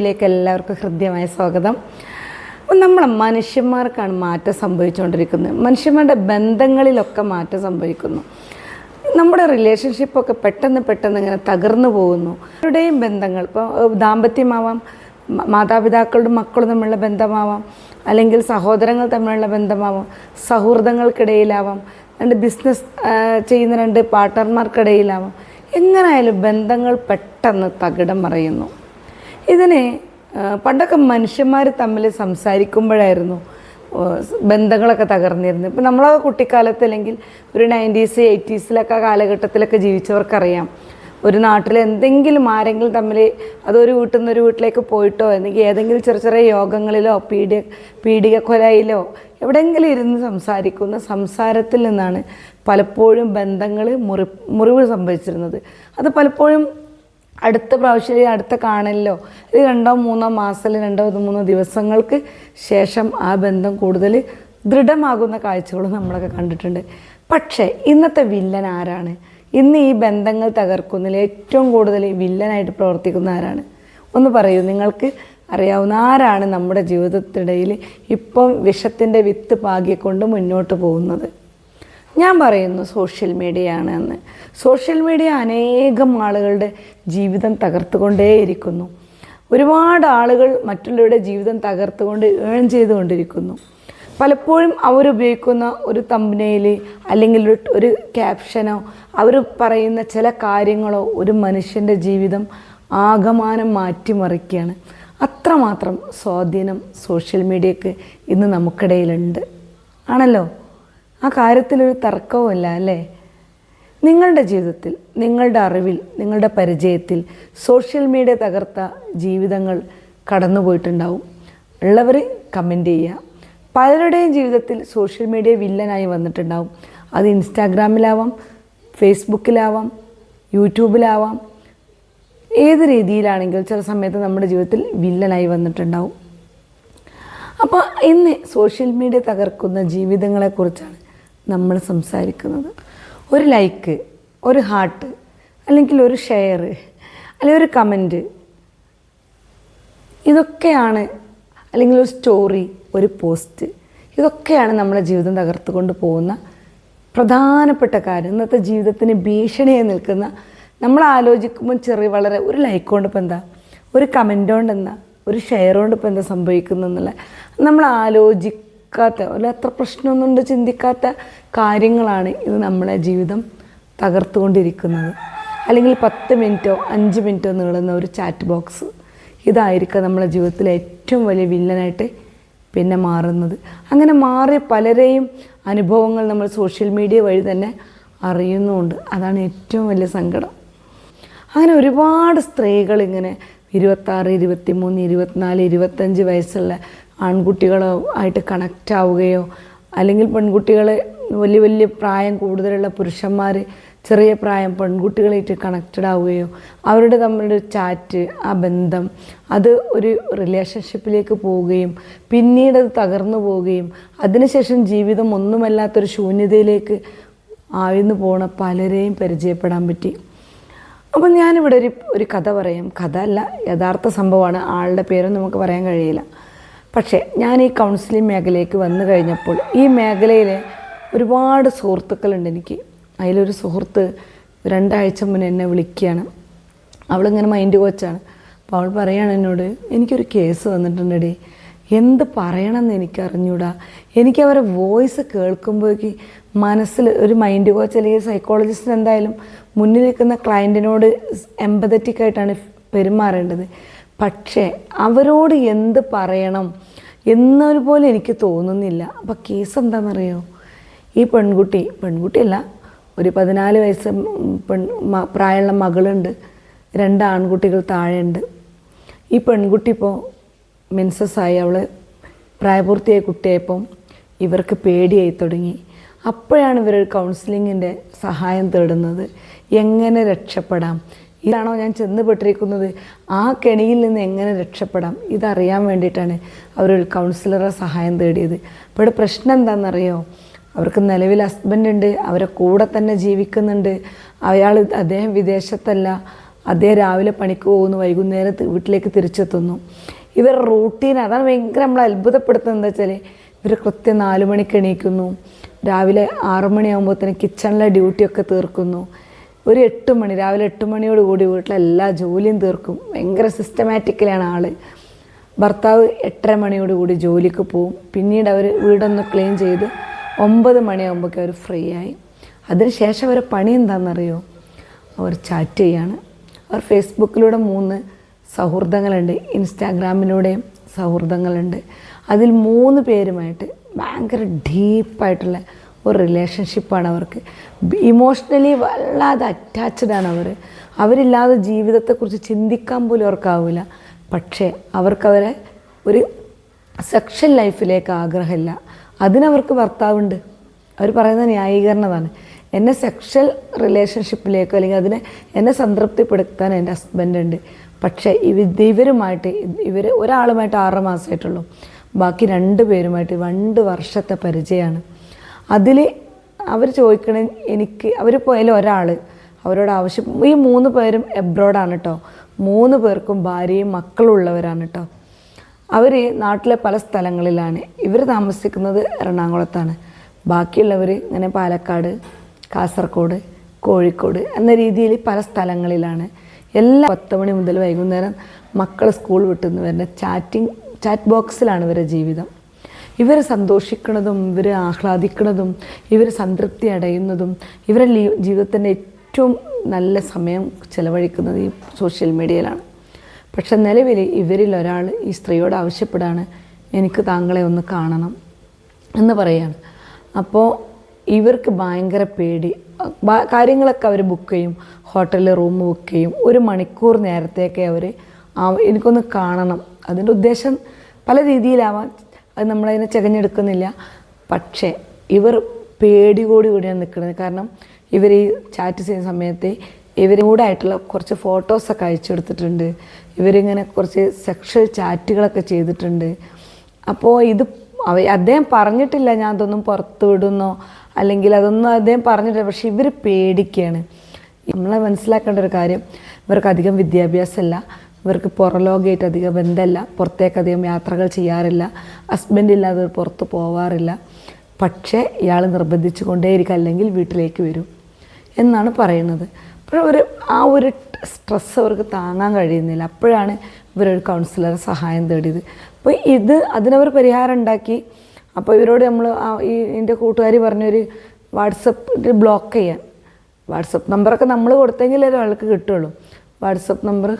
ിലേക്ക് എല്ലാവർക്കും ഹൃദ്യമായ സ്വാഗതം. നമ്മൾ മനുഷ്യന്മാർക്കാണ് മാറ്റം സംഭവിച്ചുകൊണ്ടിരിക്കുന്നത്. മനുഷ്യന്മാരുടെ ബന്ധങ്ങളിലൊക്കെ മാറ്റം സംഭവിക്കുന്നു. നമ്മുടെ റിലേഷൻഷിപ്പൊക്കെ പെട്ടെന്ന് പെട്ടെന്ന് ഇങ്ങനെ തകർന്നു പോകുന്നു. അവരുടെയും ബന്ധങ്ങൾ ഇപ്പോൾ ദാമ്പത്യമാവാം മാതാപിതാക്കളുടെ മക്കളും തമ്മിലുള്ള ബന്ധമാവാം അല്ലെങ്കിൽ സഹോദരങ്ങൾ തമ്മിലുള്ള ബന്ധമാവാം സൗഹൃദങ്ങൾക്കിടയിലാവാം രണ്ട് ബിസിനസ് ചെയ്യുന്ന രണ്ട് പാർട്ട്ണർമാർക്കിടയിലാവാം എങ്ങനെയായാലും ബന്ധങ്ങൾ പെട്ടെന്ന് തകിടം മറയുന്നു. ഇതിനെ പണ്ടൊക്കെ മനുഷ്യന്മാർ തമ്മിൽ സംസാരിക്കുമ്പോഴായിരുന്നു ബന്ധങ്ങളൊക്കെ തകർന്നിരുന്നത്. ഇപ്പം നമ്മളൊക്കെ കുട്ടിക്കാലത്ത് അല്ലെങ്കിൽ ഒരു നയന്റീസ് എയ്റ്റീസിലൊക്കെ കാലഘട്ടത്തിലൊക്കെ ജീവിച്ചവർക്കറിയാം ഒരു നാട്ടിൽ എന്തെങ്കിലും ആരെങ്കിലും തമ്മിൽ അതൊരു വീട്ടിൽ നിന്ന് ഒരു വീട്ടിലേക്ക് പോയിട്ടോ അല്ലെങ്കിൽ ഏതെങ്കിലും ചെറിയ ചെറിയ യോഗങ്ങളിലോ പീഡിക പീഡിക കൊലയിലോ എവിടെയെങ്കിലും ഇരുന്ന് സംസാരിക്കുന്ന സംസാരത്തിൽ നിന്നാണ് പലപ്പോഴും ബന്ധങ്ങൾ മുറി മുറിവ് സംഭവിച്ചിരുന്നത്. അത് പലപ്പോഴും അടുത്ത പ്രാവശ്യം അടുത്ത കാണലിലോ? ഇത് രണ്ടോ മൂന്നോ മാസത്തിൽ രണ്ടോ മൂന്നോ ദിവസങ്ങൾക്ക് ശേഷം ആ ബന്ധം കൂടുതൽ ദൃഢമാകുന്ന കാഴ്ചകളും നമ്മളൊക്കെ കണ്ടിട്ടുണ്ട്. പക്ഷേ ഇന്നത്തെ വില്ലൻ ആരാണ്? ഇന്ന് ഈ ബന്ധങ്ങൾ തകർക്കുന്നതിൽ ഏറ്റവും കൂടുതൽ വില്ലനായിട്ട് പ്രവർത്തിക്കുന്ന ആരാണ്? ഒന്ന് പറയൂ നിങ്ങൾക്ക് അറിയാവുന്ന ആരാണ് നമ്മുടെ ജീവിതത്തിനിടയിൽ ഇപ്പം വിഷത്തിന്റെ വിത്ത് പാകിക്കൊണ്ട് മുന്നോട്ട് പോകുന്നത്? ഞാൻ പറയുന്നു സോഷ്യൽ മീഡിയ ആണ് എന്ന്. സോഷ്യൽ മീഡിയ അനേകം ആളുകളുടെ ജീവിതം തകർത്തുകൊണ്ടേയിരിക്കുന്നു. ഒരുപാട് ആളുകൾ മറ്റുള്ളവരുടെ ജീവിതം തകർത്തുകൊണ്ട് ഏൺ ചെയ്തുകൊണ്ടിരിക്കുന്നു. പലപ്പോഴും അവരുപയോഗിക്കുന്ന ഒരു തമ്പനയിൽ അല്ലെങ്കിൽ ഒരു ക്യാപ്ഷനോ അവർ പറയുന്ന ചില കാര്യങ്ങളോ ഒരു മനുഷ്യന്റെ ജീവിതം ആകമാനം മാറ്റിമറിക്കുകയാണ്. അത്രമാത്രം സ്വാധീനം സോഷ്യൽ മീഡിയക്ക് ഇന്ന് നമുക്കിടയിലുണ്ട്. ആണല്ലോ? ആ കാര്യത്തിലൊരു തർക്കവുമില്ല അല്ലേ? നിങ്ങളുടെ ജീവിതത്തിൽ നിങ്ങളുടെ അറിവിൽ നിങ്ങളുടെ പരിചയത്തിൽ സോഷ്യൽ മീഡിയ തകർത്ത ജീവിതങ്ങൾ കടന്നുപോയിട്ടുണ്ടാവും. ഉള്ളവർ കമന്റ് ചെയ്യുക. പലരുടെയും ജീവിതത്തിൽ സോഷ്യൽ മീഡിയ വില്ലനായി വന്നിട്ടുണ്ടാവും. അത് ഇൻസ്റ്റാഗ്രാമിലാവാം ഫേസ്ബുക്കിലാവാം യൂട്യൂബിലാവാം. ഏത് രീതിയിലാണെങ്കിലും ചില സമയത്ത് നമ്മുടെ ജീവിതത്തിൽ വില്ലനായി വന്നിട്ടുണ്ടാവും. അപ്പോൾ ഇന്ന് സോഷ്യൽ മീഡിയ തകർക്കുന്ന ജീവിതങ്ങളെക്കുറിച്ചാണ് നമ്മൾ സംസാരിക്കുന്നത്. ഒരു ലൈക്ക് ഒരു ഹാർട്ട് അല്ലെങ്കിൽ ഒരു ഷെയർ അല്ലെങ്കിൽ ഒരു കമന്റ് ഇതൊക്കെയാണ് അല്ലെങ്കിൽ ഒരു സ്റ്റോറി ഒരു പോസ്റ്റ് ഇതൊക്കെയാണ് നമ്മളെ ജീവിതം തകർത്തുകൊണ്ട് പോകുന്ന പ്രധാനപ്പെട്ട കാര്യം. ഇന്നത്തെ ജീവിതത്തിന് ഭീഷണിയായി നിൽക്കുന്ന നമ്മൾ ആലോചിക്കുമ്പോൾ ചെറിയ വളരെ ഒരു ലൈക്ക് കൊണ്ട് എന്താ? ഒരു കമന്റ് കൊണ്ട് എന്താ? ഒരു ഷെയർ കൊണ്ട് എന്താ സംഭവിക്കുന്നു എന്നുള്ള നമ്മൾ ആലോചിക്കാത്ത അല്ല അത്ര പ്രശ്നമൊന്നുണ്ട് ചിന്തിക്കാത്ത കാര്യങ്ങളാണ് ഇത് നമ്മളെ ജീവിതം തകർത്തുകൊണ്ടിരിക്കുന്നത്. അല്ലെങ്കിൽ പത്ത് മിനിറ്റോ അഞ്ച് മിനിറ്റോ നീളുന്ന ഒരു ചാറ്റ് ബോക്സ് ഇതായിരിക്കും നമ്മളെ ജീവിതത്തിലെ ഏറ്റവും വലിയ വില്ലനായിട്ട് പിന്നെ മാറുന്നത്. അങ്ങനെ മാറിയ പലരെയും അനുഭവങ്ങൾ നമ്മൾ സോഷ്യൽ മീഡിയ വഴി തന്നെ അറിയുന്നുമുണ്ട്. അതാണ് ഏറ്റവും വലിയ സങ്കടം. അങ്ങനെ ഒരുപാട് സ്ത്രീകൾ ഇങ്ങനെ ഇരുപത്താറ് ഇരുപത്തിമൂന്ന് ഇരുപത്തിനാല് ഇരുപത്തഞ്ച് വയസ്സുള്ള ആൺകുട്ടികളോ ആയിട്ട് കണക്റ്റ് ആവുകയോ അല്ലെങ്കിൽ പെൺകുട്ടികളെ വലിയ വലിയ പ്രായം കൂടുതലുള്ള പുരുഷന്മാർ ചെറിയ പ്രായം പെൺകുട്ടികളായിട്ട് കണക്റ്റഡ് ആവുകയോ അവരുടെ തമ്മിലൊരു ചാറ്റ് ആ ബന്ധം അത് ഒരു റിലേഷൻഷിപ്പിലേക്ക് പോവുകയും പിന്നീട് അത് തകർന്നു പോവുകയും അതിനുശേഷം ജീവിതം ഒന്നുമല്ലാത്തൊരു ശൂന്യതയിലേക്ക് ആഴ്ന്നു പോണ പലരെയും പരിചയപ്പെടാൻ പറ്റി. അപ്പം ഞാനിവിടെ ഒരു ഒരു കഥ പറയാം. കഥ അല്ല യഥാർത്ഥ സംഭവമാണ്. ആളുടെ പേരും നമുക്ക് പറയാൻ കഴിയില്ല. പക്ഷേ ഞാൻ ഈ കൗൺസിലിംഗ് മേഖലയ്ക്ക് വന്നു കഴിഞ്ഞപ്പോൾ ഈ മേഖലയിലെ ഒരുപാട് സുഹൃത്തുക്കളുണ്ട് എനിക്ക്. അതിലൊരു സുഹൃത്ത് രണ്ടാഴ്ച മുന്നേ എന്നെ വിളിക്കുകയാണ്. അവളിങ്ങനെ മൈൻഡ് കോച്ചാണ് അപ്പോൾ അവൾ പറയുകയാണ് എന്നോട് എനിക്കൊരു കേസ് വന്നിട്ടുണ്ടെടി. എന്ത് പറയണമെന്ന് എനിക്കറിഞ്ഞൂടാ. എനിക്ക് അവരെ വോയിസ് കേൾക്കുമ്പോഴേക്ക് മനസ്സിൽ ഒരു മൈൻഡ് കോച്ച് അല്ലെങ്കിൽ സൈക്കോളജിസ്റ്റ് എന്തായാലും മുന്നിൽ നിൽക്കുന്ന ക്ലയന്റിനോട് എമ്പതറ്റിക്കായിട്ടാണ് പെരുമാറേണ്ടത്. പക്ഷേ അവരോട് എന്ത് പറയണം എന്നൊരു പോലെ എനിക്ക് തോന്നുന്നില്ല. അപ്പോൾ കേസ് എന്താണെന്നറിയോ? ഈ പെൺകുട്ടി പെൺകുട്ടിയല്ല ഒരു പതിനാല് വയസ്സ് പെൺ പ്രായമുള്ള മകളുണ്ട് രണ്ട് ആൺകുട്ടികൾ താഴെയുണ്ട്. ഈ പെൺകുട്ടി ഇപ്പോൾ മെൻസസ്സായി അവൾ പ്രായപൂർത്തിയായ കുട്ടിയായപ്പം ഇവർക്ക് പേടിയായി തുടങ്ങി. അപ്പോഴാണ് ഇവർ കൗൺസിലിങ്ങിന്റെ സഹായം തേടുന്നത്. എങ്ങനെ രക്ഷപ്പെടാം? ഇതാണോ ഞാൻ ചെന്നുപെട്ടിരിക്കുന്നത്? ആ കെണിയിൽ നിന്ന് എങ്ങനെ രക്ഷപ്പെടാം? ഇതറിയാൻ വേണ്ടിയിട്ടാണ് അവരൊരു കൗൺസിലറെ സഹായം തേടിയത്. അപ്പോൾ ഇവിടെ പ്രശ്നം എന്താണെന്നറിയോ? അവർക്ക് നിലവിൽ ഹസ്ബൻഡ് ഉണ്ട് അവരെ കൂടെ തന്നെ ജീവിക്കുന്നുണ്ട്. അയാൾ അദ്ദേഹം വിദേശത്തല്ല അദ്ദേഹം രാവിലെ പണിക്ക് പോകുന്നു വൈകുന്നേരം വീട്ടിലേക്ക് തിരിച്ചെത്തുന്നു. ഇവരുടെ റൂട്ടീൻ അതാണ് ഭയങ്കര നമ്മളെ അത്ഭുതപ്പെടുത്തുന്നത് എന്താ വെച്ചാൽ ഇവർ കൃത്യം നാല് മണിക്ക് എണീക്കുന്നു. രാവിലെ ആറുമണിയാകുമ്പോൾ മണിയാകുമ്പോഴത്തേന് കിച്ചണിലെ ഡ്യൂട്ടിയൊക്കെ തീർക്കുന്നു. ഒരു എട്ട് മണി രാവിലെ എട്ട് മണിയോട് കൂടി വീട്ടിലെ എല്ലാ ജോലിയും തീർക്കും. ഭയങ്കര സിസ്റ്റമാറ്റിക്കലാണ് ആൾ. ഭർത്താവ് എട്ടര മണിയോട് കൂടി ജോലിക്ക് പോവും. പിന്നീട് അവർ വീടൊന്ന് ക്ലീൻ ചെയ്ത് ഒമ്പത് മണിയാകുമ്പോഴേക്കും അവർ ഫ്രീ ആയി. അതിനുശേഷം അവരെ പണി എന്താണെന്നറിയോ അവർ ചാറ്റ് ചെയ്യാണ്. അവർ ഫേസ്ബുക്കിലൂടെ മൂന്ന് സൗഹൃദങ്ങളുണ്ട് ഇൻസ്റ്റാഗ്രാമിലൂടെയും സൗഹൃദങ്ങളുണ്ട്. അതിൽ മൂന്ന് പേരുമായിട്ട് ഭയങ്കര ഡീപ്പായിട്ടുള്ള ഒരു റിലേഷൻഷിപ്പാണ് അവർക്ക്. ഇമോഷണലി വല്ലാതെ അറ്റാച്ച്ഡ് ആണ് അവർ അവരില്ലാതെ ജീവിതത്തെക്കുറിച്ച് ചിന്തിക്കാൻ പോലും അവർക്കാവില്ല. പക്ഷേ അവർക്കവരെ ഒരു സെക്ഷൽ ലൈഫിലേക്ക് ആഗ്രഹമില്ല. അതിനവർക്ക് ഭർത്താവുണ്ട്. അവർ പറയുന്ന ന്യായീകരണമാണ്. എന്നെ സെക്ഷൽ റിലേഷൻഷിപ്പിലേക്കോ അല്ലെങ്കിൽ അതിനെ എന്നെ സംതൃപ്തിപ്പെടുത്താൻ എന്റെ ഹസ്ബൻഡ് ഉണ്ട്. പക്ഷേ ഇവ ഇവരുമായിട്ട് ഇവർ ഒരാളുമായിട്ട് ആറ് മാസമായിട്ടുള്ളൂ. ബാക്കി രണ്ട് പേരുമായിട്ട് രണ്ട് വർഷത്തെ പരിചയമാണ്. അതിൽ അവർ ചോദിക്കണ എനിക്ക് അവർ പോയാലും ഒരാൾ അവരോട് ആവശ്യം. ഈ മൂന്ന് പേരും എബ്രോഡാണ് കേട്ടോ മൂന്ന് പേർക്കും ഭാര്യയും മക്കളും ഉള്ളവരാണ് കേട്ടോ അവർ നാട്ടിലെ പല സ്ഥലങ്ങളിലാണ്. ഇവർ താമസിക്കുന്നത് എറണാകുളത്താണ്. ബാക്കിയുള്ളവർ ഇങ്ങനെ പാലക്കാട് കാസർഗോഡ് കോഴിക്കോട് എന്ന രീതിയിൽ പല സ്ഥലങ്ങളിലാണ്. എല്ലാ പത്ത് മണി മുതൽ വൈകുന്നേരം മക്കൾ സ്കൂൾ വിട്ടുനിന്ന് വരുന്ന ചാറ്റിംഗ് ചാറ്റ് ബോക്സിലാണ് ഇവരുടെ ജീവിതം. ഇവർ സന്തോഷിക്കുന്നതും ഇവർ ആഹ്ലാദിക്കുന്നതും ഇവർ സംതൃപ്തി അടയുന്നതും ഇവരുടെ ലീ- ജീവിതത്തിന്റെ ഏറ്റവും നല്ല സമയം ചിലവഴിക്കുന്നത് ഈ സോഷ്യൽ മീഡിയയിലാണ്. പക്ഷെ നിലവിൽ ഇവരിൽ ഒരാൾ ഈ സ്ത്രീയോട് ആവശ്യപ്പെടാണ് എനിക്ക് താങ്കളെ ഒന്ന് കാണണം എന്ന് പറയാണ്. അപ്പോൾ ഇവർക്ക് ഭയങ്കര പേടി. കാര്യങ്ങളൊക്കെ അവർ ബുക്ക് ചെയ്യും ഹോട്ടലിൽ റൂം ബുക്ക് ചെയ്യും. ഒരു മണിക്കൂർ നേരത്തേക്ക് അവർ എനിക്കൊന്ന് കാണണം. അതിന്റെ ഉദ്ദേശം പല രീതിയിലാവാം. അത് നമ്മളതിനെ ചകഞ്ഞെടുക്കുന്നില്ല. പക്ഷേ ഇവർ പേടി കൂടി കൂടിയാണ് നിൽക്കുന്നത്. കാരണം ഇവർ ഈ ചാറ്റ് ചെയ്യുന്ന സമയത്ത് ഇവരോടായിട്ടുള്ള കുറച്ച് ഫോട്ടോസൊക്കെ അയച്ചു കൊടുത്തിട്ടുണ്ട്. ഇവരിങ്ങനെ കുറച്ച് സെക്ഷൽ ചാറ്റുകളൊക്കെ ചെയ്തിട്ടുണ്ട്. അപ്പോൾ ഇത് അദ്ദേഹം പറഞ്ഞിട്ടില്ല ഞാൻ അതൊന്നും പുറത്ത് വിടുന്നോ? അല്ലെങ്കിൽ അതൊന്നും അദ്ദേഹം പറഞ്ഞിട്ടില്ല. പക്ഷെ ഇവർ പേടിക്കുകയാണ് നമ്മളെ മനസ്സിലാക്കേണ്ട ഒരു കാര്യം ഇവർക്ക് അധികം വിദ്യാഭ്യാസമല്ല. ഇവർക്ക് പുറലോകമായിട്ട് അധികം ബന്ധമല്ല. പുറത്തേക്ക് അധികം യാത്രകൾ ചെയ്യാറില്ല. ഹസ്ബൻഡ് ഇല്ലാതെ പുറത്ത് പോവാറില്ല. പക്ഷേ ഇയാൾ നിർബന്ധിച്ചു കൊണ്ടേയിരിക്കും അല്ലെങ്കിൽ വീട്ടിലേക്ക് വരും എന്നാണ് പറയുന്നത്. അപ്പോൾ ഒരു ആ ഒരു സ്ട്രെസ് അവർക്ക് താങ്ങാൻ കഴിയുന്നില്ല. അപ്പോഴാണ് ഇവരൊരു കൗൺസിലറെ സഹായം തേടിയത്. അപ്പോൾ ഇത് അതിനവർ പരിഹാരം ഉണ്ടാക്കി. അപ്പോൾ ഇവരോട് നമ്മൾ ഈ എന്റെ കൂട്ടുകാരി പറഞ്ഞൊരു വാട്സപ്പ് ബ്ലോക്ക് ചെയ്യാൻ. വാട്സപ്പ് നമ്പറൊക്കെ നമ്മൾ കൊടുത്തെങ്കിലേ ഒരാൾക്ക് കിട്ടുള്ളൂ. വാട്സപ്പ് നമ്പർ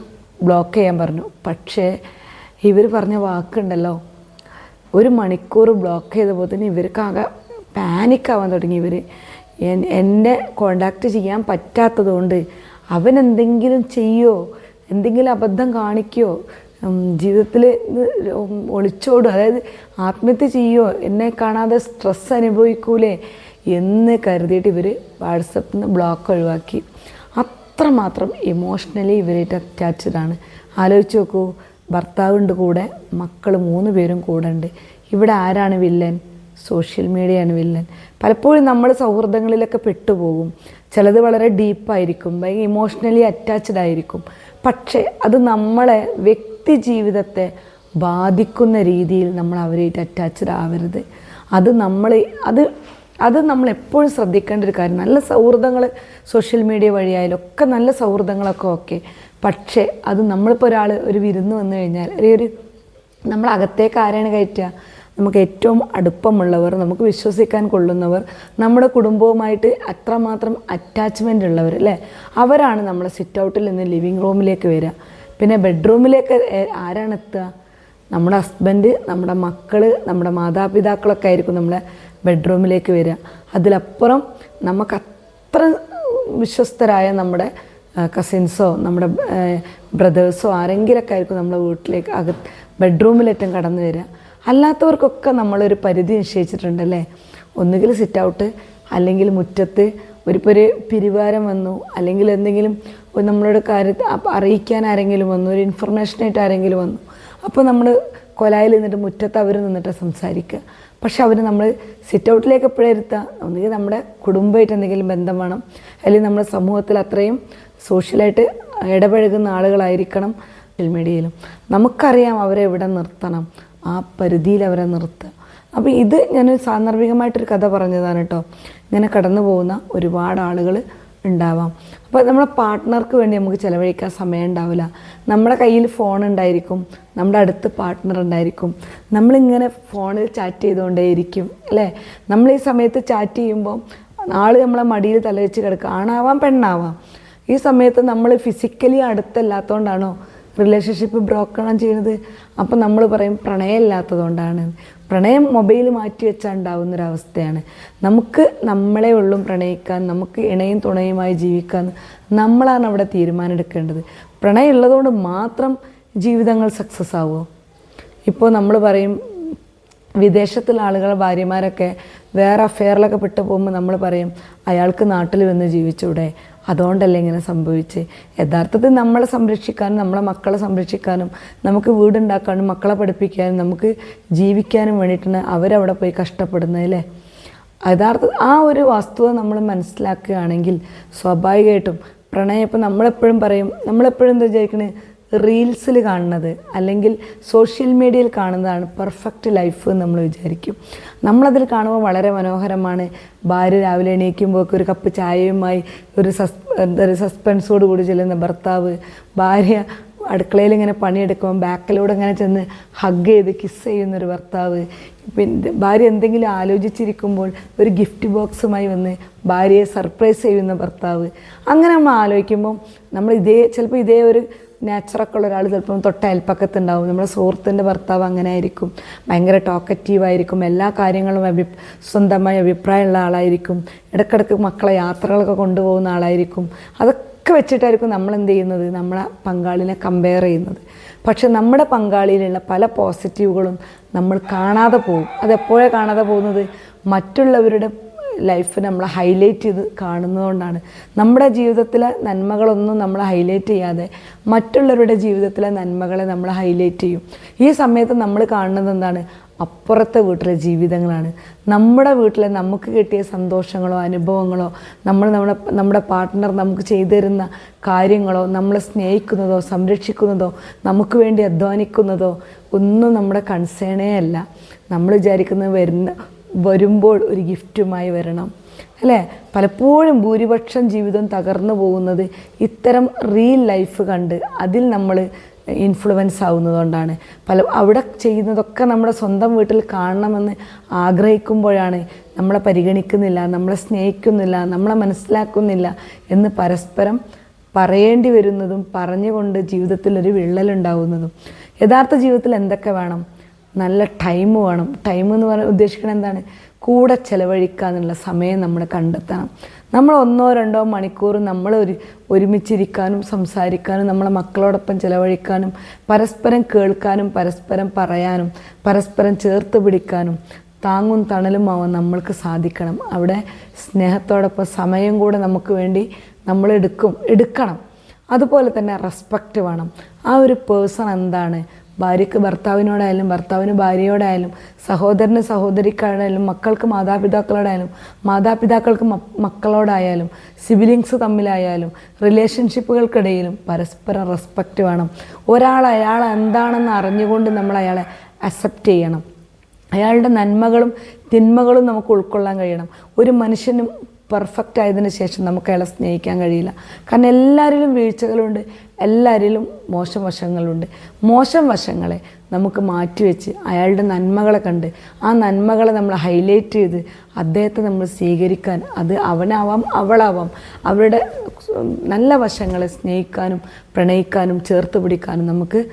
ബ്ലോക്ക് ചെയ്യാൻ പറഞ്ഞു. പക്ഷേ ഇവർ പറഞ്ഞ വാക്കുണ്ടല്ലോ ഒരു മണിക്കൂർ ബ്ലോക്ക് ചെയ്തപ്പോൾ തന്നെ ഇവർക്കാകെ പാനിക്കാവാൻ തുടങ്ങി. ഇവർ എന്നെ കോണ്ടാക്റ്റ് ചെയ്യാൻ പറ്റാത്തതുകൊണ്ട് അവൻ എന്തെങ്കിലും ചെയ്യോ എന്തെങ്കിലും അബദ്ധം കാണിക്കുകയോ ജീവിതത്തിൽ ഒളിച്ചോടും അതായത് ആത്മഹത്യ ചെയ്യോ എന്നെ കാണാതെ സ്ട്രെസ് അനുഭവിക്കൂലേ എന്ന് കരുതിയിട്ട് ഇവർ വാട്സപ്പിൽ നിന്ന് ബ്ലോക്ക് ഒഴിവാക്കി. അത്രമാത്രം ഇമോഷണലി ഇവരായിട്ട് അറ്റാച്ച്ഡ് ആണ് ആലോചിച്ച് നോക്കൂ ഭർത്താവുണ്ട് കൂടെ മക്കൾ മൂന്ന് പേരും കൂടെ ഉണ്ട്. ഇവിടെ ആരാണ് വില്ലൻ? Social മീഡിയയാണ് villain. പലപ്പോഴും നമ്മൾ സൗഹൃദങ്ങളിലൊക്കെ പെട്ടുപോകും. ചിലത് വളരെ ഡീപ്പായിരിക്കും ഭയങ്കര ഇമോഷണലി അറ്റാച്ച്ഡ് ആയിരിക്കും. പക്ഷേ അത് നമ്മളെ വ്യക്തി ജീവിതത്തെ ബാധിക്കുന്ന രീതിയിൽ നമ്മൾ അവരായിട്ട് അറ്റാച്ച്ഡ് ആവരുത്. അത് നമ്മൾ അത് അത് നമ്മൾ എപ്പോഴും ശ്രദ്ധിക്കേണ്ട ഒരു കാര്യം. നല്ല സൗഹൃദങ്ങൾ സോഷ്യൽ മീഡിയ വഴിയായാലും ഒക്കെ നല്ല സൗഹൃദങ്ങളൊക്കെ ഓക്കെ പക്ഷേ അത് നമ്മളിപ്പോൾ ഒരാൾ ഒരു വിരുന്ന് വന്നു കഴിഞ്ഞാൽ ഒരു അകത്തേക്ക് ആരാണ് കയറ്റുക? നമുക്ക് ഏറ്റവും അടുപ്പമുള്ളവർ നമുക്ക് വിശ്വസിക്കാൻ കൊള്ളുന്നവർ നമ്മുടെ കുടുംബവുമായിട്ട് അത്രമാത്രം അറ്റാച്ച്മെന്റ് ഉള്ളവർ അല്ലേ? അവരാണ് നമ്മളെ സിറ്റ് ഔട്ടിൽ നിന്ന് ലിവിങ് റൂമിലേക്ക് വരിക. പിന്നെ ബെഡ്റൂമിലേക്ക് ആരാണ് എത്തുക? നമ്മുടെ ഹസ്ബൻഡ് നമ്മുടെ മക്കൾ നമ്മുടെ മാതാപിതാക്കളൊക്കെ ആയിരിക്കും നമ്മളെ ബെഡ്റൂമിലേക്ക് വരിക. അതിലപ്പുറം നമുക്ക് അത്ര വിശ്വസ്തരായ നമ്മുടെ കസിൻസോ നമ്മുടെ ബ്രദേഴ്സോ ആരെങ്കിലൊക്കെ ആയിരിക്കും നമ്മുടെ വീട്ടിലേക്ക് അകത്ത് ബെഡ്റൂമിലേറ്റം കടന്നു വരിക. അല്ലാത്തവർക്കൊക്കെ നമ്മളൊരു പരിധി നിശ്ചയിച്ചിട്ടുണ്ടല്ലേ ഒന്നുകിൽ സിറ്റ് ഔട്ട് അല്ലെങ്കിൽ മുറ്റത്ത് ഒരു ഇപ്പോൾ ഒരു പിരിവാരം വന്നു അല്ലെങ്കിൽ എന്തെങ്കിലും നമ്മളോട് കാര്യത്തിൽ അറിയിക്കാൻ ആരെങ്കിലും വന്നു ഒരു ഇൻഫർമേഷനായിട്ട് ആരെങ്കിലും വന്നു. അപ്പോൾ നമ്മൾ കൊലായിൽ നിന്നിട്ട് മുറ്റത്ത് അവർ നിന്നിട്ട് സംസാരിക്കുക. പക്ഷെ അവർ നമ്മൾ സിറ്റ് ഔട്ടിലേക്ക് എപ്പോഴും ഇരുത്തുക ഒന്നുകിൽ നമ്മുടെ കുടുംബമായിട്ട് എന്തെങ്കിലും ബന്ധം വേണം. അല്ലെങ്കിൽ നമ്മുടെ സമൂഹത്തിൽ അത്രയും സോഷ്യലായിട്ട് ഇടപഴകുന്ന ആളുകളായിരിക്കണം സോഷ്യൽ മീഡിയയിലും നമുക്കറിയാം അവരെ എവിടെ നിർത്തണം. ആ പരിധിയിൽ അവരെ നിർത്തുക. അപ്പോൾ ഇത് ഞാനൊരു സാന്ദർഭികമായിട്ടൊരു കഥ പറഞ്ഞതാണ് കേട്ടോ. ഇങ്ങനെ കടന്നു പോകുന്ന ഒരുപാട് ആളുകൾ ഉണ്ടാവാം. അപ്പോൾ നമ്മുടെ പാർട്ട്ണർക്ക് വേണ്ടി നമുക്ക് ചിലവഴിക്കാൻ സമയം ഉണ്ടാവില്ല. നമ്മുടെ കയ്യിൽ ഫോൺ ഉണ്ടായിരിക്കും. നമ്മുടെ അടുത്ത് പാർട്ട്ണർ ഉണ്ടായിരിക്കും. നമ്മളിങ്ങനെ ഫോണിൽ ചാറ്റ് ചെയ്തുകൊണ്ടേയിരിക്കും അല്ലേ? നമ്മൾ ഈ സമയത്ത് ചാറ്റ് ചെയ്യുമ്പോൾ ആൾ നമ്മളെ മടിയിൽ തലവെച്ച് കിടക്കുക ആണാവാം പെണ്ണാവാം. ഈ സമയത്ത് നമ്മൾ ഫിസിക്കലി അടുത്തല്ലാത്തതുകൊണ്ടാണോ റിലേഷൻഷിപ്പ് ബ്രോക്കണം ചെയ്യുന്നത്. അപ്പം നമ്മൾ പറയും പ്രണയമില്ലാത്തതുകൊണ്ടാണ്. പ്രണയം മൊബൈൽ മാറ്റി വെച്ചാൽ ഉണ്ടാവുന്നൊരവസ്ഥയാണ് നമുക്ക് നമ്മളെ ഉള്ളും പ്രണയിക്കാൻ നമുക്ക് ഇണയും തുണയുമായി ജീവിക്കാൻ. നമ്മളാണ് അവിടെ തീരുമാനമെടുക്കേണ്ടത്. പ്രണയം ഉള്ളതുകൊണ്ട് മാത്രം ജീവിതങ്ങൾ സക്സസ് ആവുമോ? ഇപ്പോൾ നമ്മൾ പറയും വിദേശത്തുള്ള ആളുകൾ ഭാര്യമാരൊക്കെ വേറെ അഫെയറിലൊക്കെ പെട്ടു പോകുമ്പോൾ നമ്മൾ പറയും അയാൾക്ക് നാട്ടിൽ വന്ന് ജീവിച്ചൂടെ? അതുകൊണ്ടല്ലേ ഇങ്ങനെ സംഭവിച്ച്? യഥാർത്ഥത്തിൽ നമ്മളെ സംരക്ഷിക്കാനും നമ്മളെ മക്കളെ സംരക്ഷിക്കാനും നമുക്ക് വീടുണ്ടാക്കാനും മക്കളെ പഠിപ്പിക്കാനും നമുക്ക് ജീവിക്കാനും വേണ്ടിയിട്ടാണ് അവരവിടെ പോയി കഷ്ടപ്പെടുന്നത് അല്ലേ? യഥാർത്ഥ ആ ഒരു വസ്തുത നമ്മൾ മനസ്സിലാക്കുകയാണെങ്കിൽ സ്വാഭാവികമായിട്ടും പ്രണയം ഇപ്പം നമ്മളെപ്പോഴും പറയും നമ്മളെപ്പോഴും എന്താ വിചാരിക്കണേ? റീൽസിൽ കാണുന്നത് അല്ലെങ്കിൽ സോഷ്യൽ മീഡിയയിൽ കാണുന്നതാണ് പെർഫെക്റ്റ് ലൈഫ് എന്ന് നമ്മൾ വിചാരിക്കും. നമ്മളതിൽ കാണുമ്പോൾ വളരെ മനോഹരമാണ്. ഭാര്യ രാവിലെ എണീക്കുമ്പോൾ ഒരു കപ്പ് ചായയുമായി ഒരു സസ് ഒരു സസ്പെൻസോട് കൂടി ചെല്ലുന്ന ഭർത്താവ് ഭാര്യ അടുക്കളയിൽ ഇങ്ങനെ പണിയെടുക്കുമ്പോൾ ബാക്കിലൂടെ ഇങ്ങനെ ചെന്ന് ഹഗ് ചെയ്ത് കിസ് ചെയ്യുന്നൊരു ഭർത്താവ്. പിന്നെ ഭാര്യ എന്തെങ്കിലും ആലോചിച്ചിരിക്കുമ്പോൾ ഒരു ഗിഫ്റ്റ് ബോക്സുമായി വന്ന് ഭാര്യയെ സർപ്രൈസ് ചെയ്യുന്ന ഭർത്താവ്. അങ്ങനെ നമ്മൾ ആലോചിക്കുമ്പോൾ നമ്മൾ ഇതേ ചിലപ്പോൾ ഇതേ ഒരു നാച്ചുറൊക്കെ ഉള്ള ഒരാൾ ചിലപ്പം തൊട്ട അയൽപ്പക്കത്തുണ്ടാവും നമ്മുടെ സുഹൃത്തിന്റെ ഭർത്താവ് അങ്ങനെ ആയിരിക്കും ഭയങ്കര ടോക്കറ്റീവായിരിക്കും എല്ലാ കാര്യങ്ങളും അഭി സ്വന്തമായി അഭിപ്രായമുള്ള ആളായിരിക്കും. ഇടയ്ക്കിടയ്ക്ക് മക്കളെ യാത്രകളൊക്കെ കൊണ്ടുപോകുന്ന ആളായിരിക്കും. അതൊക്കെ വെച്ചിട്ടായിരിക്കും നമ്മൾ എന്ത് ചെയ്യുന്നത്? നമ്മളെ പങ്കാളിനെ കമ്പയർ ചെയ്യുന്നത്. പക്ഷെ നമ്മുടെ പങ്കാളിയിലുള്ള പല പോസിറ്റീവുകളും നമ്മൾ കാണാതെ പോകും. അതെപ്പോഴാണ് കാണാതെ പോകുന്നത്? മറ്റുള്ളവരുടെ ലൈഫ് നമ്മൾ ഹൈലൈറ്റ് ചെയ്ത് കാണുന്നതുകൊണ്ടാണ്. നമ്മുടെ ജീവിതത്തിലെ നന്മകളൊന്നും നമ്മൾ ഹൈലൈറ്റ് ചെയ്യാതെ മറ്റുള്ളവരുടെ ജീവിതത്തിലെ നന്മകളെ നമ്മൾ ഹൈലൈറ്റ് ചെയ്യും. ഈ സമയത്ത് നമ്മൾ കാണുന്നത് എന്താണ്? അപ്പുറത്തെ വീട്ടിലെ ജീവിതങ്ങളാണ്. നമ്മുടെ വീട്ടിലെ നമുക്ക് കിട്ടിയ സന്തോഷങ്ങളോ അനുഭവങ്ങളോ നമ്മൾ നമ്മുടെ നമ്മുടെ പാർട്ട്ണർ നമുക്ക് ചെയ്തു തരുന്ന കാര്യങ്ങളോ നമ്മളെ സ്നേഹിക്കുന്നതോ സംരക്ഷിക്കുന്നതോ നമുക്ക് വേണ്ടി അധ്വാനിക്കുന്നതോ ഒന്നും നമ്മുടെ കൺസേണേ അല്ല. നമ്മൾ വിചാരിക്കുന്നത് വരുന്ന വരുമ്പോൾ ഒരു ഗിഫ്റ്റുമായി വരണം. അല്ലേ? പലപ്പോഴും ഭൂരിപക്ഷം ജീവിതം തകർന്നു പോകുന്നത് ഇത്തരം റിയൽ ലൈഫ് കണ്ട് അതിൽ നമ്മൾ ഇൻഫ്ലുവൻസ് ആവുന്നതുകൊണ്ടാണ്. പല അവിടെ ചെയ്യുന്നതൊക്കെ നമ്മുടെ സ്വന്തം വീട്ടിൽ കാണണമെന്ന് ആഗ്രഹിക്കുമ്പോഴാണ് നമ്മളെ പരിഗണിക്കുന്നില്ല നമ്മളെ സ്നേഹിക്കുന്നില്ല നമ്മളെ മനസ്സിലാക്കുന്നില്ല എന്ന് പരസ്പരം പറയേണ്ടി വരുന്നതും പറഞ്ഞുകൊണ്ട് ജീവിതത്തിൽ ഒരു വിള്ളലുണ്ടാവുന്നതും യഥാർത്ഥ ജീവിതത്തിൽ എന്തൊക്കെ വേണം? നല്ല ടൈം വേണം. ടൈം എന്ന് പറഞ്ഞാൽ ഉദ്ദേശിക്കുന്നത് എന്താണ്? കൂടെ ചിലവഴിക്കാനുള്ള സമയം നമ്മൾ കണ്ടെത്തണം. നമ്മൾ ഒന്നോ രണ്ടോ മണിക്കൂർ നമ്മൾ ഒരു ഒരുമിച്ചിരിക്കാനും സംസാരിക്കാനും നമ്മളെ മക്കളോടൊപ്പം ചിലവഴിക്കാനും പരസ്പരം കേൾക്കാനും പരസ്പരം പറയാനും പരസ്പരം ചേർത്ത് പിടിക്കാനും താങ്ങും തണലുമാവാൻ നമ്മൾക്ക് സാധിക്കണം. അവിടെ സ്നേഹത്തോടൊപ്പം സമയം കൂടെ നമുക്ക് വേണ്ടി നമ്മൾ എടുക്കും എടുക്കണം. അതുപോലെ തന്നെ റെസ്പെക്റ്റ് വേണം. ആ ഒരു പേഴ്സൺ എന്താണ്? ഭാര്യയ്ക്ക് ഭർത്താവിനോടായാലും ഭർത്താവിന് ഭാര്യയോടായാലും സഹോദരന് സഹോദരിക്കാരായാലും മക്കൾക്ക് മാതാപിതാക്കളോടായാലും മാതാപിതാക്കൾക്ക് മക്കളോടായാലും സിബിലിങ്സ് തമ്മിലായാലും റിലേഷൻഷിപ്പുകൾക്കിടയിലും പരസ്പരം റെസ്പെക്റ്റ് വേണം. ഒരാൾ അയാൾ എന്താണെന്ന് അറിഞ്ഞുകൊണ്ട് നമ്മൾ അയാളെ അക്സെപ്റ്റ് ചെയ്യണം. അയാളുടെ നന്മകളും തിന്മകളും നമുക്ക് ഉൾക്കൊള്ളാൻ കഴിയണം. ഒരു മനുഷ്യനും പെർഫെക്റ്റ് ആയതിന് ശേഷം നമുക്ക് അയാളെ സ്നേഹിക്കാൻ കഴിയില്ല. കാരണം എല്ലാവരിലും വീഴ്ചകളുണ്ട്. എല്ലാവരിലും മോശം വശങ്ങളുണ്ട്. മോശം വശങ്ങളെ നമുക്ക് മാറ്റിവെച്ച് അയാളുടെ നന്മകളെ കണ്ട് ആ നന്മകളെ നമ്മൾ ഹൈലൈറ്റ് ചെയ്ത് അദ്ദേഹത്തെ നമ്മൾ സ്വീകരിക്കാൻ അത് അവനാവാം അവളാവാം. അവരുടെ നല്ല വശങ്ങളെ സ്നേഹിക്കാനും പ്രണയിക്കാനും ചേർത്ത് പിടിക്കാനും നമുക്ക്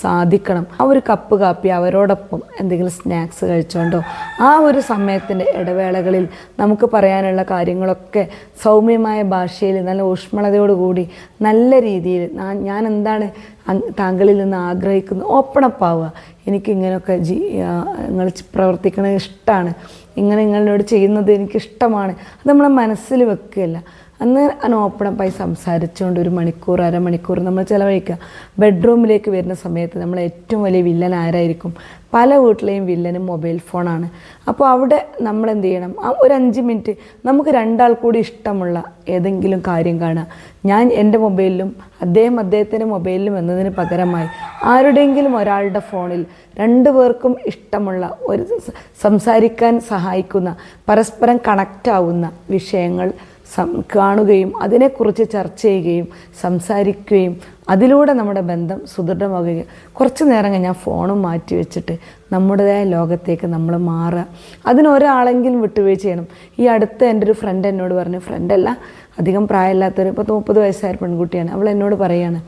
സാധിക്കണം. ആ ഒരു കപ്പ് കാപ്പി അവരോടൊപ്പം എന്തെങ്കിലും സ്നാക്സ് കഴിച്ചുകൊണ്ടോ ആ ഒരു സമയത്തിന്റെ ഇടവേളകളിൽ നമുക്ക് പറയാനുള്ള കാര്യങ്ങളൊക്കെ സൗമ്യമായ ഭാഷയിൽ നല്ല ഊഷ്മളതയോടുകൂടി നല്ല രീതിയിൽ ഞാൻ എന്താണ് താങ്കളിൽ നിന്ന് ആഗ്രഹിക്കുന്നത് ഓപ്പൺ അപ്പ് ആവുക. എനിക്ക് ഇങ്ങനെയൊക്കെ ജീ നിങ്ങൾ പ്രവർത്തിക്കണത് ഇഷ്ടമാണ് ഇങ്ങനെ നിങ്ങളോട് ചെയ്യുന്നത് എനിക്കിഷ്ടമാണ്. അത് നമ്മളെ മനസ്സിൽ വെക്കുകയല്ല. അന്ന് അന്ന് ഓപ്പണപ്പായി സംസാരിച്ചുകൊണ്ട് ഒരു മണിക്കൂർ അരമണിക്കൂർ നമ്മൾ ചിലവഴിക്കുക. ബെഡ്റൂമിലേക്ക് വരുന്ന സമയത്ത് നമ്മൾ ഏറ്റവും വലിയ വില്ലൻ ആരായിരിക്കും? പല വീട്ടിലെയും വില്ലനും മൊബൈൽ ഫോണാണ് അപ്പോൾ അവിടെ നമ്മൾ എന്ത് ചെയ്യണം? ആ ഒരു അഞ്ച് മിനിറ്റ് നമുക്ക് രണ്ടാൾ കൂടി ഇഷ്ടമുള്ള ഏതെങ്കിലും കാര്യം കാണുക. ഞാൻ എന്റെ മൊബൈലിലും അദ്ദേഹം അദ്ദേഹത്തിന്റെ മൊബൈലിലും എന്നതിന് പകരമായി ആരുടെയെങ്കിലും ഒരാളുടെ ഫോണിൽ രണ്ടു പേർക്കും ഇഷ്ടമുള്ള ഒരു സംസാരിക്കാൻ സഹായിക്കുന്ന പരസ്പരം കണക്റ്റ് ആവുന്ന വിഷയങ്ങൾ കാണുകയും അതിനെക്കുറിച്ച് ചർച്ച ചെയ്യുകയും സംസാരിക്കുകയും അതിലൂടെ നമ്മുടെ ബന്ധം സുദൃഢമാകുകയും കുറച്ച് നേരം ഞാൻ ഫോണും മാറ്റി വെച്ചിട്ട് നമ്മുടേതായ ലോകത്തേക്ക് നമ്മൾ മാറുക. അതിനൊരാളെങ്കിലും വിട്ടുവീഴ്ച ചെയ്യണം. ഈ അടുത്ത് എന്റെ ഒരു ഫ്രണ്ട് എന്നോട് പറഞ്ഞു ഫ്രണ്ടല്ല അധികം പ്രായമില്ലാത്തൊരു പത്ത് മുപ്പത് വയസ്സായ പെൺകുട്ടിയാണ്. അവൾ എന്നോട് പറയാണ്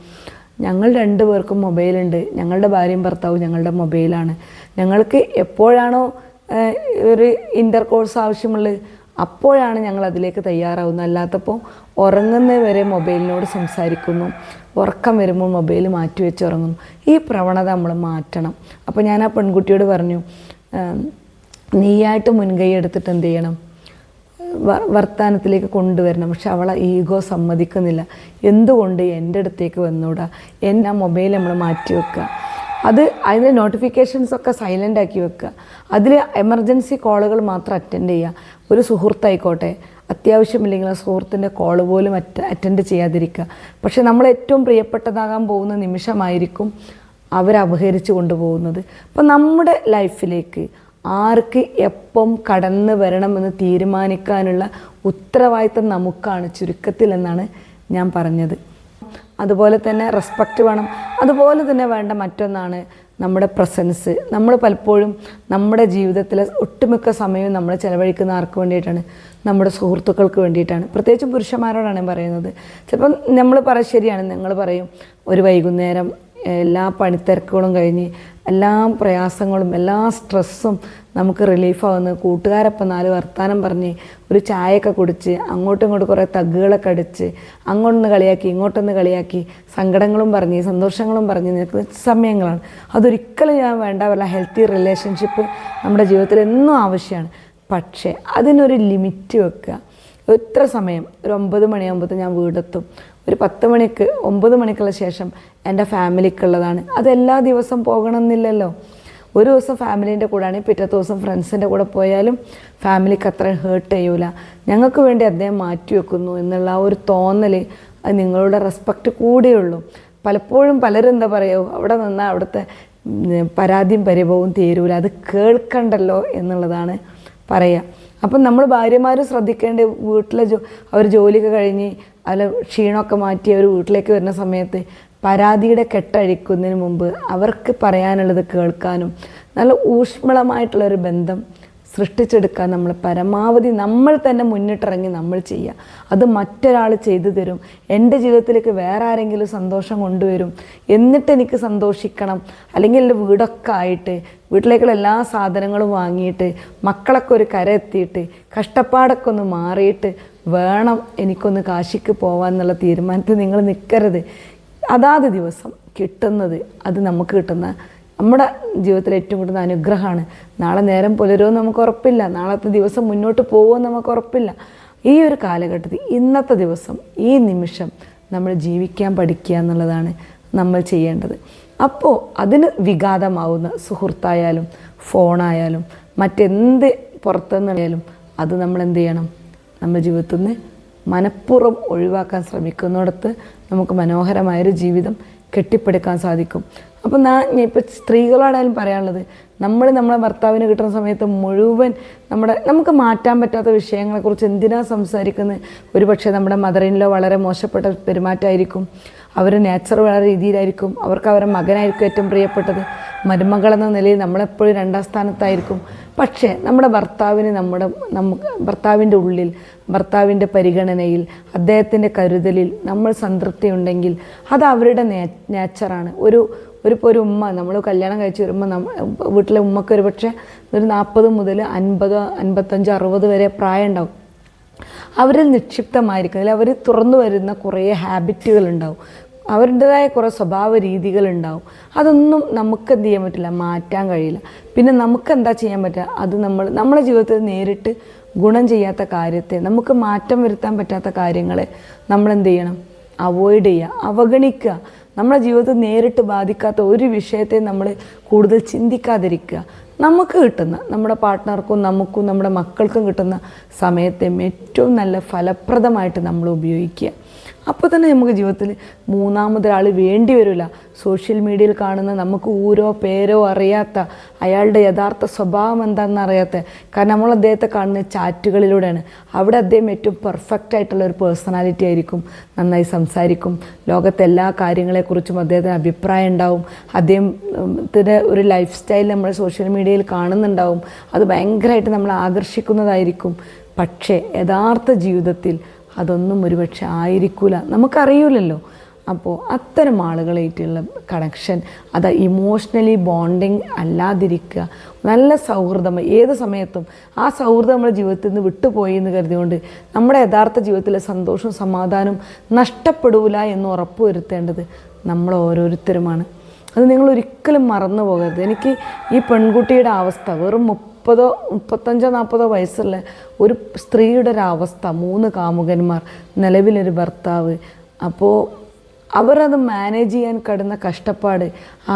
ഞങ്ങൾ രണ്ടു പേർക്കും മൊബൈലുണ്ട് ഞങ്ങളുടെ ഭാര്യയും ഭർത്താവും ഞങ്ങളുടെ മൊബൈലാണ് ഞങ്ങൾക്ക് എപ്പോഴാണോ ഒരു ഇന്റർ കോഴ്സ് ആവശ്യമുള്ളത് അപ്പോഴാണ് ഞങ്ങൾ അതിലേക്ക് തയ്യാറാവുന്നത്. അല്ലാത്തപ്പോൾ ഉറങ്ങുന്നത് വരെ മൊബൈലിനോട് സംസാരിക്കുന്നു. ഉറക്കം വരുമ്പോൾ മൊബൈൽ മാറ്റി വെച്ച് ഉറങ്ങുന്നു. ഈ പ്രവണത നമ്മൾ മാറ്റണം. അപ്പോൾ ഞാൻ ആ പെൺകുട്ടിയോട് പറഞ്ഞു നീയായിട്ട് മുൻകൈ എടുത്തിട്ട് എന്ത് ചെയ്യണം? വർത്താനത്തിലേക്ക് കൊണ്ടുവരണം. പക്ഷെ അവളെ ഈഗോ സമ്മതിക്കുന്നില്ല. എന്തുകൊണ്ട് എന്റെ അടുത്തേക്ക് വന്നൂടാ? എന്നാ മൊബൈൽ നമ്മൾ മാറ്റി വെക്കുക. അത് അതിന്റെ നോട്ടിഫിക്കേഷൻസ് ഒക്കെ സൈലന്റ് ആക്കി വെക്കുക. അതിൽ എമർജൻസി കോളുകൾ മാത്രം അറ്റൻഡ് ചെയ്യുക. ഒരു സുഹൃത്തായിക്കോട്ടെ അത്യാവശ്യമില്ലെങ്കിൽ ആ സുഹൃത്തിന്റെ കോൾ പോലും അറ്റ അറ്റൻഡ് ചെയ്യാതിരിക്കുക. പക്ഷെ നമ്മൾ ഏറ്റവും പ്രിയപ്പെട്ടതാകാൻ പോകുന്ന നിമിഷമായിരിക്കും അവരപഹരിച്ചു കൊണ്ടുപോകുന്നത്. അപ്പം നമ്മുടെ ലൈഫിലേക്ക് ആർക്ക് എപ്പം കടന്നു വരണമെന്ന് തീരുമാനിക്കാനുള്ള ഉത്തരവാദിത്തം നമുക്കാണ് ചുരുക്കത്തിൽ എന്നാണ് ഞാൻ പറഞ്ഞത്. അതുപോലെ തന്നെ റെസ്പെക്റ്റ് വേണം. അതുപോലെ തന്നെ വേണ്ട മറ്റൊന്നാണ് നമ്മുടെ പ്രസൻസ് നമ്മൾ പലപ്പോഴും നമ്മുടെ ജീവിതത്തിലെ ഒട്ടുമിക്ക സമയവും നമ്മൾ ചിലവഴിക്കുന്ന ആർക്ക് വേണ്ടിയിട്ടാണ്? നമ്മുടെ സുഹൃത്തുക്കൾക്ക് വേണ്ടിയിട്ടാണ്. പ്രത്യേകിച്ചും പുരുഷന്മാരോടാണ് പറയുന്നത്. ചിലപ്പം നമ്മൾ പറ ശരിയാണ്. നിങ്ങൾ പറയും ഒരു വൈകുന്നേരം എല്ലാ പണിത്തിരക്കുകളും കഴിഞ്ഞ് എല്ലാ പ്രയാസങ്ങളും എല്ലാ സ്ട്രെസ്സും നമുക്ക് റിലീഫാവുന്ന കൂട്ടുകാരൊപ്പം നാല് വർത്താനം പറഞ്ഞ് ഒരു ചായയൊക്കെ കുടിച്ച് അങ്ങോട്ടും ഇങ്ങോട്ട് കുറേ തഗ്ഗുകളൊക്കെ അടിച്ച് അങ്ങോട്ടൊന്ന് കളിയാക്കി ഇങ്ങോട്ടൊന്ന് കളിയാക്കി സങ്കടങ്ങളും പറഞ്ഞ് സന്തോഷങ്ങളും പറഞ്ഞ് നിൽക്കുന്ന സമയങ്ങളാണ്. അതൊരിക്കലും ഞാൻ വേണ്ട വല്ല ഹെൽത്തി റിലേഷൻഷിപ്പ് നമ്മുടെ ജീവിതത്തിൽ എന്നും ആവശ്യമാണ്. പക്ഷേ അതിനൊരു ലിമിറ്റ് വെക്കുക. എത്ര സമയം? ഒരു ഒമ്പത് മണിയാകുമ്പോൾ ഞാൻ വീടെത്തും. ഒരു പത്ത് മണിക്ക് ഒമ്പത് മണിക്കുള്ള ശേഷം എന്റെ ഫാമിലിക്കുള്ളതാണ്. അതെല്ലാ ദിവസം പോകണമെന്നില്ലല്ലോ. ഒരു ദിവസം ഫാമിലീന്റെ കൂടെയാണെങ്കിൽ പിറ്റത്തെ ദിവസം ഫ്രണ്ട്സിന്റെ കൂടെ പോയാലും ഫാമിലിക്ക് അത്ര ഹേർട്ട് ചെയ്യൂല. ഞങ്ങൾക്ക് വേണ്ടി അദ്ദേഹം മാറ്റി വെക്കുന്നു എന്നുള്ള ആ ഒരു തോന്നൽ അത് നിങ്ങളുടെ റെസ്പെക്റ്റ് കൂടിയുള്ളൂ. പലപ്പോഴും പലരും എന്താ പറയുക അവിടെ നിന്നാൽ അവിടുത്തെ പരാതിയും പരിഭവവും തീരൂല. അത് കേൾക്കണ്ടല്ലോ എന്നുള്ളതാണ് പറയുക അപ്പം നമ്മൾ ഭാര്യമാർ ശ്രദ്ധിക്കേണ്ട വീട്ടിലെ ജോ അവർ ജോലിയൊക്കെ കഴിഞ്ഞ് അല്ല ക്ഷീണമൊക്കെ മാറ്റി അവർ വീട്ടിലേക്ക് വരുന്ന സമയത്ത് പരാതിയുടെ കെട്ടഴിക്കുന്നതിന് മുമ്പ് അവർക്ക് പറയാനുള്ളത് കേൾക്കാനും നല്ല ഊഷ്മളമായിട്ടുള്ളൊരു ബന്ധം സൃഷ്ടിച്ചെടുക്കാൻ നമ്മൾ പരമാവധി നമ്മൾ തന്നെ മുന്നിട്ടിറങ്ങി നമ്മൾ ചെയ്യുക. അത് മറ്റൊരാൾ ചെയ്തു തരും. എന്റെ ജീവിതത്തിലേക്ക് വേറെ ആരെങ്കിലും സന്തോഷം കൊണ്ടുവരും. എന്നിട്ട് എനിക്ക് സന്തോഷിക്കണം. അല്ലെങ്കിൽ എന്റെ വീടൊക്കെ ആയിട്ട് വീട്ടിലേക്കുള്ള എല്ലാ സാധനങ്ങളും വാങ്ങിയിട്ട് മക്കളൊക്കെ ഒരു കര എത്തിയിട്ട് കഷ്ടപ്പാടൊക്കെ ഒന്ന് മാറിയിട്ട് വേണം എനിക്കൊന്ന് കാശിക്ക് പോകാൻ എന്നുള്ള തീരുമാനത്തിൽ നിങ്ങൾ നിൽക്കരുത് അതാത് ദിവസം കിട്ടുന്നത് അത് നമുക്ക് കിട്ടുന്ന നമ്മുടെ ജീവിതത്തിൽ ഏറ്റവും കൂടുതൽ അനുഗ്രഹമാണ്. നാളെ നേരം പുലരുമെന്ന് നമുക്ക് ഉറപ്പില്ല. നാളത്തെ ദിവസം മുന്നോട്ട് പോകുമെന്ന് നമുക്ക് ഉറപ്പില്ല. ഈ ഒരു കാലഘട്ടത്തിൽ ഇന്നത്തെ ദിവസം ഈ നിമിഷം നമ്മൾ ജീവിക്കാൻ പഠിക്കുക എന്നുള്ളതാണ് നമ്മൾ ചെയ്യേണ്ടത്. അപ്പോൾ അതിന് വിഘാതമാവുന്ന സുഹൃത്തായാലും ഫോണായാലും മറ്റെന്ത് പുറത്തുനിന്നായാലും അത് നമ്മൾ എന്ത് ചെയ്യണം നമ്മുടെ ജീവിതത്തിൽ നിന്ന് മനഃപൂർവം ഒഴിവാക്കാൻ ശ്രമിക്കുന്നിടത്ത് നമുക്ക് മനോഹരമായൊരു ജീവിതം കെട്ടിപ്പടുക്കാൻ സാധിക്കും. അപ്പം ഞാൻ ഇപ്പോൾ സ്ത്രീകളോടായാലും പറയാനുള്ളത് നമ്മൾ നമ്മളെ ഭർത്താവിന് കിട്ടുന്ന സമയത്ത് മുഴുവൻ നമ്മുടെ നമുക്ക് മാറ്റാൻ പറ്റാത്ത വിഷയങ്ങളെക്കുറിച്ച് എന്തിനാണ് സംസാരിക്കുന്നത്? ഒരു പക്ഷേ നമ്മുടെ മദറിനിലോ വളരെ മോശപ്പെട്ട പെരുമാറ്റമായിരിക്കും. അവർ നേച്ചർ വളരെ രീതിയിലായിരിക്കും. അവർക്ക് അവരുടെ മകനായിരിക്കും ഏറ്റവും പ്രിയപ്പെട്ടത്. മരുമകളെന്ന നിലയിൽ നമ്മളെപ്പോഴും രണ്ടാം സ്ഥാനത്തായിരിക്കും. പക്ഷേ നമ്മുടെ ഭർത്താവിന് നമ്മുടെ നമുക്ക് ഭർത്താവിന്റെ ഉള്ളിൽ ഭർത്താവിന്റെ പരിഗണനയിൽ അദ്ദേഹത്തിന്റെ കരുതലിൽ നമ്മൾ സംതൃപ്തി ഉണ്ടെങ്കിൽ അത് അവരുടെ നേ നേച്ചറാണ് ഒരു ഒരു ഇപ്പോൾ ഒരു ഉമ്മ നമ്മൾ കല്യാണം കഴിച്ച് വരുമ്പോൾ നമ്മ വീട്ടിലെ ഉമ്മക്ക് ഒരു പക്ഷേ ഒരു നാൽപ്പത് മുതൽ അൻപത് അൻപത്തഞ്ച് അറുപത് വരെ പ്രായം ഉണ്ടാവും. അവരിൽ നിക്ഷിപ്തമായിരിക്കും. അതിൽ അവർ തുറന്നു വരുന്ന കുറേ ഹാബിറ്റുകളുണ്ടാവും അവരുടേതായ കുറേ സ്വഭാവ രീതികളുണ്ടാവും അതൊന്നും നമുക്ക് എന്ത് ചെയ്യാൻ പറ്റില്ല മാറ്റാൻ കഴിയില്ല. പിന്നെ നമുക്ക് എന്താ ചെയ്യാൻ പറ്റുക? അത് നമ്മൾ നമ്മുടെ ജീവിതത്തിൽ നേരിട്ട് ഗുണം ചെയ്യാത്ത കാര്യത്തെ നമുക്ക് മാറ്റം വരുത്താൻ പറ്റാത്ത കാര്യങ്ങളെ നമ്മൾ എന്ത് ചെയ്യണം? അവോയ്ഡ് ചെയ്യുക അവഗണിക്കുക. നമ്മുടെ ജീവിതത്തിൽ നേരിട്ട് ബാധിക്കാത്ത ഒരു വിഷയത്തെ നമ്മൾ കൂടുതൽ ചിന്തിക്കാതിരിക്കുക. നമുക്ക് കിട്ടുന്ന നമ്മുടെ പാർട്ട്ണർക്കും നമുക്കും നമ്മുടെ മക്കൾക്കും കിട്ടുന്ന സമയത്തെ ഏറ്റവും നല്ല ഫലപ്രദമായിട്ട് നമ്മൾ ഉപയോഗിക്കുക. അപ്പോൾ തന്നെ നമുക്ക് ജീവിതത്തിൽ മൂന്നാമതൊരാൾ വേണ്ടി വരില്ല. സോഷ്യൽ മീഡിയയിൽ കാണുന്ന നമുക്ക് ഊരോ പേരോ അറിയാത്ത അയാളുടെ യഥാർത്ഥ സ്വഭാവം എന്താണെന്ന് അറിയാത്ത കാരണം നമ്മൾ അദ്ദേഹത്തെ കാണുന്ന ചാറ്റുകളിലൂടെയാണ്. അവിടെ അദ്ദേഹം ഏറ്റവും പെർഫെക്റ്റ് ആയിട്ടുള്ള ഒരു പേഴ്സണാലിറ്റി ആയിരിക്കും നന്നായി സംസാരിക്കും ലോകത്തെ എല്ലാ കാര്യങ്ങളെക്കുറിച്ചും അദ്ദേഹത്തിന് അഭിപ്രായം ഉണ്ടാവും. അദ്ദേഹത്തിന്റെ ഒരു ലൈഫ് സ്റ്റൈൽ നമ്മൾ സോഷ്യൽ മീഡിയയിൽ കാണുന്നുണ്ടാവും. അത് ഭയങ്കരമായിട്ട് നമ്മളെ ആകർഷിക്കുന്നതായിരിക്കും. പക്ഷേ യഥാർത്ഥ ജീവിതത്തിൽ അതൊന്നും ഒരുപക്ഷെ ആയിരിക്കില്ല നമുക്കറിയില്ലല്ലോ അപ്പോൾ അത്തരം ആളുകളായിട്ടുള്ള കണക്ഷൻ അത് ഇമോഷണലി ബോണ്ടിങ് അല്ലാതിരിക്കുക. നല്ല സൗഹൃദം ഏത് സമയത്തും ആ സൗഹൃദം നമ്മുടെ ജീവിതത്തിൽ നിന്ന് വിട്ടുപോയി എന്ന് കരുതികൊണ്ട് നമ്മുടെ യഥാർത്ഥ ജീവിതത്തിലെ സന്തോഷവും സമാധാനവും നഷ്ടപ്പെടൂല എന്ന് ഉറപ്പുവരുത്തേണ്ടത് നമ്മൾ ഓരോരുത്തരുമാണ്. അത് നിങ്ങൾ ഒരിക്കലും മറന്നു പോകരുത് എനിക്ക് ഈ പെൺകുട്ടിയുടെ അവസ്ഥ വെറും മുപ്പതോ മുപ്പത്തഞ്ചോ നാൽപ്പതോ വയസ്സുള്ള ഒരു സ്ത്രീയുടെ ഒരു അവസ്ഥ മൂന്ന് കാമുകന്മാർ നിലവിലൊരു ഭർത്താവ്. അപ്പോൾ അവരത് മാനേജ് ചെയ്യാൻ കടുന്ന കഷ്ടപ്പാട്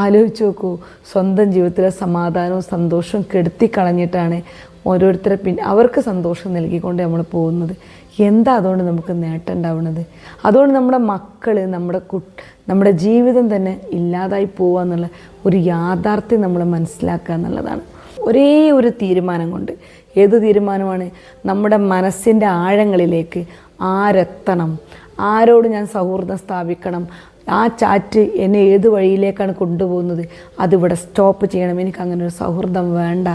ആലോചിച്ച് നോക്കൂ. സ്വന്തം ജീവിതത്തിലെ സമാധാനവും സന്തോഷവും കെടുത്തി കളഞ്ഞിട്ടാണ് ഓരോരുത്തരെ പിന്നെ അവർക്ക് സന്തോഷം നൽകിക്കൊണ്ട് നമ്മൾ പോകുന്നത്. എന്താ അതുകൊണ്ട് നമുക്ക് നേട്ടം ഉണ്ടാവുന്നത്? അതുകൊണ്ട് നമ്മുടെ മക്കൾ നമ്മുടെ കു നമ്മുടെ ജീവിതം തന്നെ ഇല്ലാതായി പോവുക എന്നുള്ള ഒരു യാഥാർത്ഥ്യം നമ്മൾ മനസ്സിലാക്കുക എന്നുള്ളതാണ്. ഒരേ ഒരു തീരുമാനം കൊണ്ട്. ഏത് തീരുമാനമാണ്? നമ്മുടെ മനസ്സിന്റെ ആഴങ്ങളിലേക്ക് ആരെത്തണം? ആരോട് ഞാൻ സൗഹൃദം സ്ഥാപിക്കണം? ആ ചാറ്റ് എന്നെ ഏത് വഴിയിലേക്കാണ് കൊണ്ടുപോകുന്നത്? അതിവിടെ സ്റ്റോപ്പ് ചെയ്യണം. എനിക്ക് അങ്ങനെ ഒരു സൗഹൃദം വേണ്ട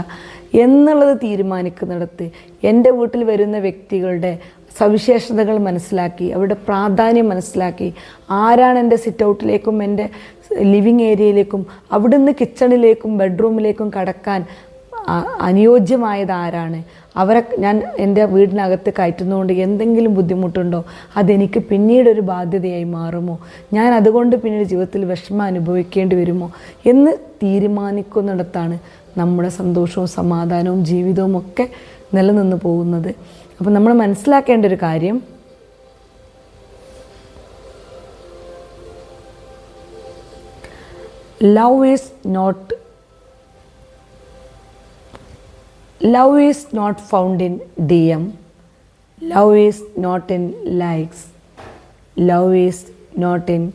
എന്നുള്ളത് തീരുമാനിക്കുന്നിടത്ത് എന്റെ വീട്ടിൽ വരുന്ന വ്യക്തികളുടെ സവിശേഷതകൾ മനസ്സിലാക്കി അവരുടെ പ്രാധാന്യം മനസ്സിലാക്കി ആരാണ് എന്റെ സിറ്റ് ഔട്ടിലേക്കും എന്റെ ലിവിങ് ഏരിയയിലേക്കും അവിടുന്ന് കിച്ചണിലേക്കും ബെഡ്റൂമിലേക്കും കടക്കാൻ അനുയോജ്യമായത് ആരാണ് അവരെ ഞാൻ എന്റെ വീടിനകത്ത് കയറ്റുന്നതുകൊണ്ട് എന്തെങ്കിലും ബുദ്ധിമുട്ടുണ്ടോ? അതെനിക്ക് പിന്നീടൊരു ബാധ്യതയായി മാറുമോ? ഞാൻ അതുകൊണ്ട് പിന്നീട് ജീവിതത്തിൽ വിഷമം അനുഭവിക്കേണ്ടി വരുമോ? എന്ന് തീരുമാനിക്കുന്നിടത്താണ് നമ്മുടെ സന്തോഷവും സമാധാനവും ജീവിതവും ഒക്കെ നിലനിന്ന് പോകുന്നത്. അപ്പം നമ്മൾ മനസ്സിലാക്കേണ്ട ഒരു കാര്യം love is not love is not found in D M love is not in likes love is not in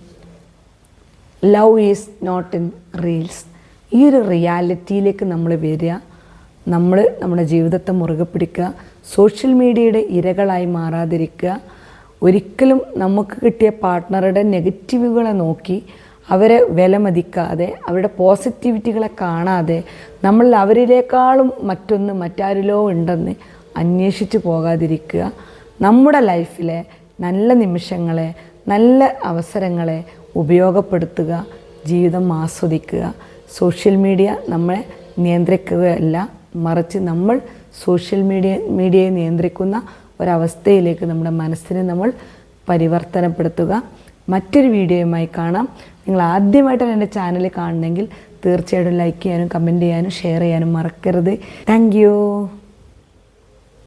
love is not in reels ഈ ഒരു റിയാലിറ്റിയിലേക്ക് നമ്മൾ വരിക. നമ്മൾ നമ്മുടെ ജീവിതത്തെ മുറുകെ പിടിക്കുക. സോഷ്യൽ മീഡിയയുടെ ഇരകളായി മാറാതിരിക്കുക. ഒരിക്കലും നമുക്ക് കിട്ടിയ പാർട്ട്ണറുടെ നെഗറ്റീവുകളെ നോക്കി അവരെ വിലമതിക്കാതെ അവരുടെ പോസിറ്റിവിറ്റികളെ കാണാതെ നമ്മൾ അവരിലേക്കാളും മറ്റൊന്ന് മറ്റാരിലോ ഉണ്ടെന്ന് അന്വേഷിച്ച് പോകാതിരിക്കുക. നമ്മുടെ ലൈഫിലെ നല്ല നിമിഷങ്ങളെ നല്ല അവസരങ്ങളെ ഉപയോഗപ്പെടുത്തുക ജീവിതം ആസ്വദിക്കുക. സോഷ്യൽ മീഡിയ നമ്മളെ നിയന്ത്രിക്കുകയല്ല മറിച്ച് നമ്മൾ സോഷ്യൽ മീഡിയ മീഡിയയെ നിയന്ത്രിക്കുന്ന ഒരവസ്ഥയിലേക്ക് നമ്മുടെ മനസ്സിനെ നമ്മൾ പരിവർത്തനപ്പെടുത്തുക. മറ്റൊരു വീഡിയോയുമായി കാണാം. നിങ്ങൾ ആദ്യമായിട്ടാണ് എന്റെ ചാനൽ കാണണമെങ്കിൽ തീർച്ചയായിട്ടും ലൈക്ക് ചെയ്യാനും കമന്റ് ചെയ്യാനും ഷെയർ ചെയ്യാനും മറക്കരുത്. താങ്ക്